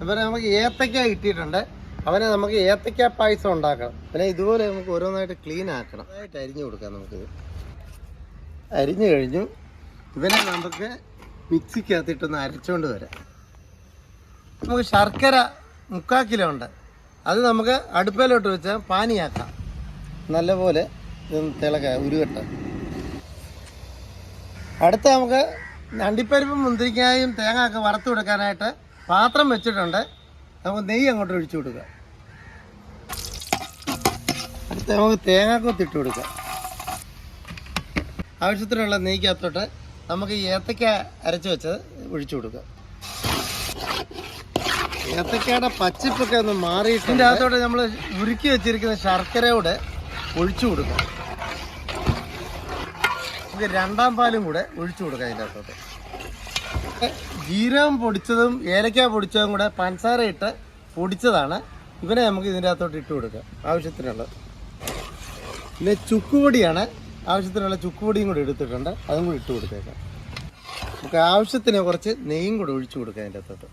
അപ്പോൾ നമുക്ക് ഏത്തക്ക കിട്ടിയിട്ടുണ്ട്. അവനെ നമുക്ക് ഏത്തക്ക പായസം ഉണ്ടാക്കണം പിന്നെ ഇതുപോലെ നമുക്ക് ഓരോന്നായിട്ട് ക്ലീൻ ആക്കണം. ആയിട്ട് അരിഞ്ഞു കൊടുക്കാം നമുക്ക്. അരിഞ്ഞു കഴിഞ്ഞു. ഇവനെ നമുക്ക് മിക്സിക്കകത്തിട്ടൊന്ന് അരച്ചുകൊണ്ട് വരാം. നമുക്ക് ശർക്കര മുക്കാൽ കിലോ ഉണ്ട്. അത് നമുക്ക് അടുപ്പയിലോട്ട് വെച്ച് പാനിയാക്കാം. നല്ലപോലെ ഇതൊന്ന് തിളക്ക ഉരുകട്ടെ അടുത്ത നമുക്ക് അണ്ടിപ്പരിപ്പും മുന്തിരിക്കായും തേങ്ങ ഒക്കെ വറുത്ത് കൊടുക്കാനായിട്ട് പാത്രം വെച്ചിട്ടുണ്ട്. നമുക്ക് നെയ്യ് അങ്ങോട്ട് ഒഴിച്ചു കൊടുക്കുക അടുത്ത് നമുക്ക് തേങ്ങാക്കൊത്ത് ഇട്ട് കൊടുക്കാം. ആവശ്യത്തിനുള്ള നെയ്ക്കകത്തോട്ട് നമുക്ക് ഈ ഏത്തക്ക അരച്ച് വെച്ചത് ഒഴിച്ചു കൊടുക്കുക ഏത്തക്കയുടെ പച്ചപ്പൊക്കെ ഒന്ന് മാറിയിട്ട് ഇതിന്റെ അകത്തോട്ട് നമ്മൾ ഉരുക്കി വെച്ചിരിക്കുന്ന ശർക്കരയോടെ ഒഴിച്ചു കൊടുക്കുക നമുക്ക് രണ്ടാം പാലും കൂടെ ഒഴിച്ചു കൊടുക്കാം അതിന്റെ അകത്തോട്ട്. ജീരകം പൊടിച്ചതും ഏലക്ക പൊടിച്ചതും കൂടെ പഞ്ചസാര ഇട്ട് പൊടിച്ചതാണ്. ഇവനെ നമുക്ക് ഇതിന്റെ അകത്തോട്ട് ഇട്ട് കൊടുക്കാം. ആവശ്യത്തിനുള്ളത്. പിന്നെ ചുക്കുപൊടിയാണ്. ആവശ്യത്തിനുള്ള ചുക്കുപൊടിയും കൂടി എടുത്തിട്ടുണ്ട്. അതും കൂടി ഇട്ട് കൊടുത്തേക്കാം. നമുക്ക് ആവശ്യത്തിന് കുറച്ച് നെയ്യും കൂടെ ഒഴിച്ചു കൊടുക്കാം അതിന്റെ അകത്തോട്ട്.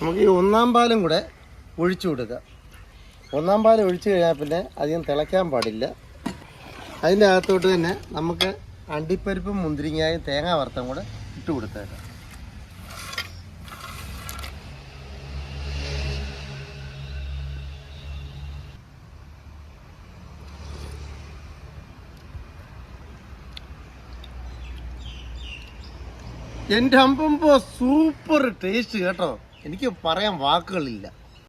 നമുക്ക് ഈ ഒന്നാം പാലും കൂടെ ഒഴിച്ചു കൊടുക്കാം. ഒന്നാം പാൽ ഒഴിച്ചു കഴിഞ്ഞാൽ പിന്നെ അധികം തിളയ്ക്കാൻ പാടില്ല. അതിന്റെ അകത്തോട്ട് തന്നെ നമുക്ക് അണ്ടിപ്പരിപ്പും മുന്തിരിങ്ങായും തേങ്ങ വറുത്തും കൂടെ ഇട്ട് കൊടുത്തേക്കാം. എന്റെ അമ്പുമ്പോൾ സൂപ്പർ ടേസ്റ്റ് കേട്ടോ. എനിക്ക് പറയാൻ വാക്കുകളില്ല.